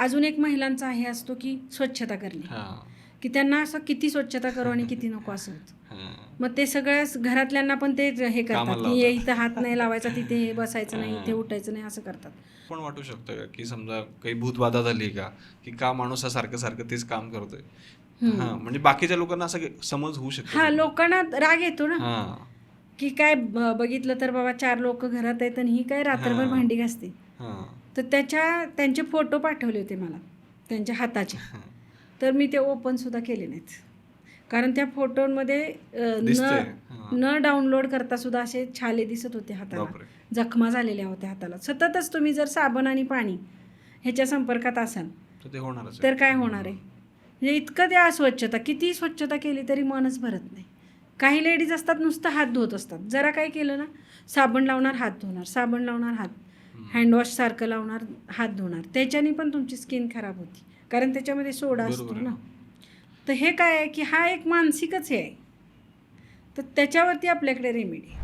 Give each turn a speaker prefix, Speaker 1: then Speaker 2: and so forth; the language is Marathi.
Speaker 1: अजून एक महिलांचा आहे असतो की स्वच्छता करणे.
Speaker 2: हा.
Speaker 1: की त्यांना असं किती स्वच्छता करू आणि किती नको असं
Speaker 2: हा.
Speaker 1: मग ते सगळ्याच घरातल्यांना पण ते हे करतात की हे. इथं हात नाही लावायचा तिथे हे बसायचं नाही
Speaker 2: हा.
Speaker 1: इथे उठायचं नाही असं करतात.
Speaker 2: पण वाटू शकतं का? की समजा काही भूतबाधा झाली का? की का माणूस हा सारखं सारखं तेच काम करतोय. हा म्हणजे बाकीच्या लोकांना असं समज होऊ शकतो
Speaker 1: हा लोकांना राग येतो ना.
Speaker 2: हा.
Speaker 1: की काय बघितलं तर बाबा चार लोक घरात आहेत आणि ही काय रात्रभर
Speaker 2: हा.
Speaker 1: भांडी घासते.
Speaker 2: हा
Speaker 1: तर त्याच्या त्यांचे फोटो पाठवले होते मला त्यांच्या हाताचे. तर मी ते ओपन सुद्धा केले नाहीत. कारण त्या फोटोमध्ये. न. न डाउनलोड करता सुद्धा असे छाले दिसत होते हाताला. जखमा झालेल्या होत्या हाताला. सततच तुम्ही जर साबण आणि पाणी ह्याच्या संपर्कात असाल
Speaker 2: तर
Speaker 1: काय होणार आहे? म्हणजे इतकं ते अस्वच्छता किती स्वच्छता केली तरी मनच भरत नाही. काही लेडीज असतात नुसतं हात धुवत असतात. जरा काय केलं ना साबण लावणार हात धुणार साबण लावणार हात
Speaker 2: हम्म.
Speaker 1: हँडवॉश सारखं लावणार हात धुणार त्याच्याने पण तुमची स्किन खराब होती कारण त्याच्यामध्ये सोडा असतो. ना तर हे काय आहे की हा एक मानसिकच हे आहे तर त्याच्यावरती आपल्याकडे रेमेडी